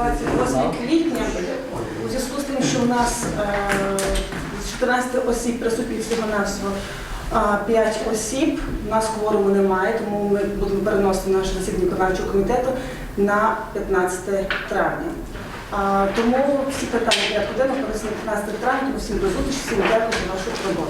28 квітня. У зв'язку з тим, що у нас е, з 14 осіб присутні всього-навсього 5 осіб, у нас кворуму немає, тому ми будемо переносити наше засідання виконавчого комітету на 15 травня. А, Тому всі питання порядку денного перенесені на 15 травня, тому всім до зустрічі, всім дякую за вашу роботу.